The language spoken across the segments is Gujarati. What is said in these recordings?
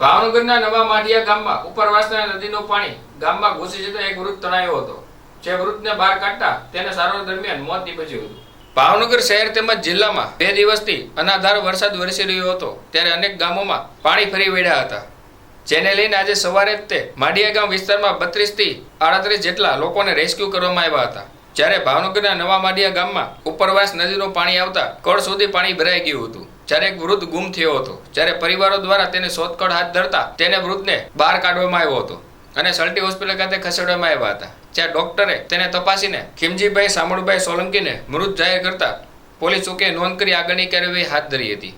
ભાવનગરના નવા માઢિયા ગામમાં ઉપરવાસના નદીનું પાણી ગામમાં ઘૂસી જતા એક વૃદ્ધ તણાયો હતો. જે વૃદ્ધને બહાર કાઢતા તેને સારવાર દરમિયાન મોત નીપજ્યું હતું. ભાવનગર શહેર તેમજ જિલ્લામાં બે દિવસથી અનાધાર વરસાદ વરસી રહ્યો હતો. ત્યારે અનેક ગામોમાં પાણી ફરી વળ્યા હતા. જેને લઈને આજે સવારે તે માઢિયા ગામ વિસ્તારમાં બત્રીસથી આડત્રીસ જેટલા લોકોને રેસ્ક્યુ કરવામાં આવ્યા હતા. જ્યારે ભાવનગરના નવા માઢિયા ગામમાં ઉપરવાસ નદીનું પાણી આવતા કળ સુધી પાણી ભરાઈ ગયું હતું. જ્યારે એક વૃદ્ધ ગુમ થયો હતો, જ્યારે પરિવારો દ્વારા તેને શોધખોળ હાથ ધરતા તેને વૃદ્ધને બહાર કાઢવામાં આવ્યો હતો અને સલ્ટી હોસ્પિટલ ખાતે ખસેડવામાં આવ્યા હતા, જ્યાં ડોક્ટરે તેને તપાસીને ખીમજીભાઈ સામળભાઈ સોલંકીને મૃત જાહેર કરતા પોલીસ ચોકે નોંધ કરી આગળની કાર્યવાહી હાથ ધરી હતી.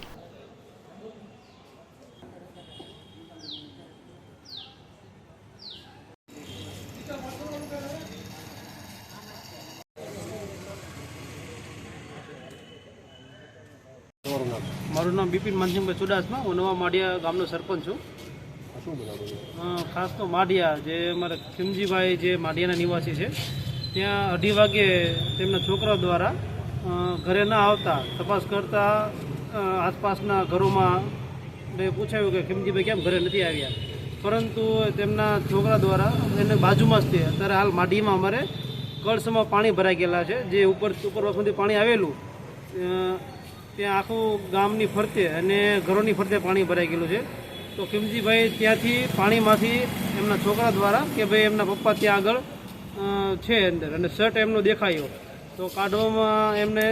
મારું નામ બિપિન મનસિંહભાઈ ચુડાસમા હું નવા માઢિયા ગામનો સરપંચ છું. અ, ખાસ તો માઢિયા જે અમારા ખીમજીભાઈ જે માઢિયાના નિવાસી છે ત્યાં અઢી વાગે તેમના છોકરા દ્વારા ઘરે ના આવતા તપાસ કરતા આસપાસના ઘરોમાં મેં પૂછાયું કે ખીમજીભાઈ કેમ ઘરે નથી આવ્યા? પરંતુ તેમના છોકરા દ્વારા એને બાજુમાં જ તે અત્યારે હાલ માઢીમાં અમારે કળશમાં પાણી ભરાઈ ગયેલા છે જે ઉપર ઉપર વખતથી પાણી આવેલું ત્યાં આખું ગામની ફરતે અને ઘરોની ફરતે પાણી ભરાઈ ગયેલું છે. તો કિમજીભાઈ ત્યાંથી પાણીમાંથી એમના છોકરા દ્વારા કે ભાઈ એમના પપ્પા ત્યાં આગળ છે અંદર અને શર્ટ એમનો દેખાયો. તો કાઢવામાં એમને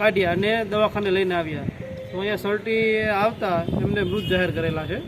કાઢ્યા અને દવાખાને લઈને આવ્યા. તો અહીંયા સર્ટી આવતા એમને મૃત જાહેર કરેલા છે.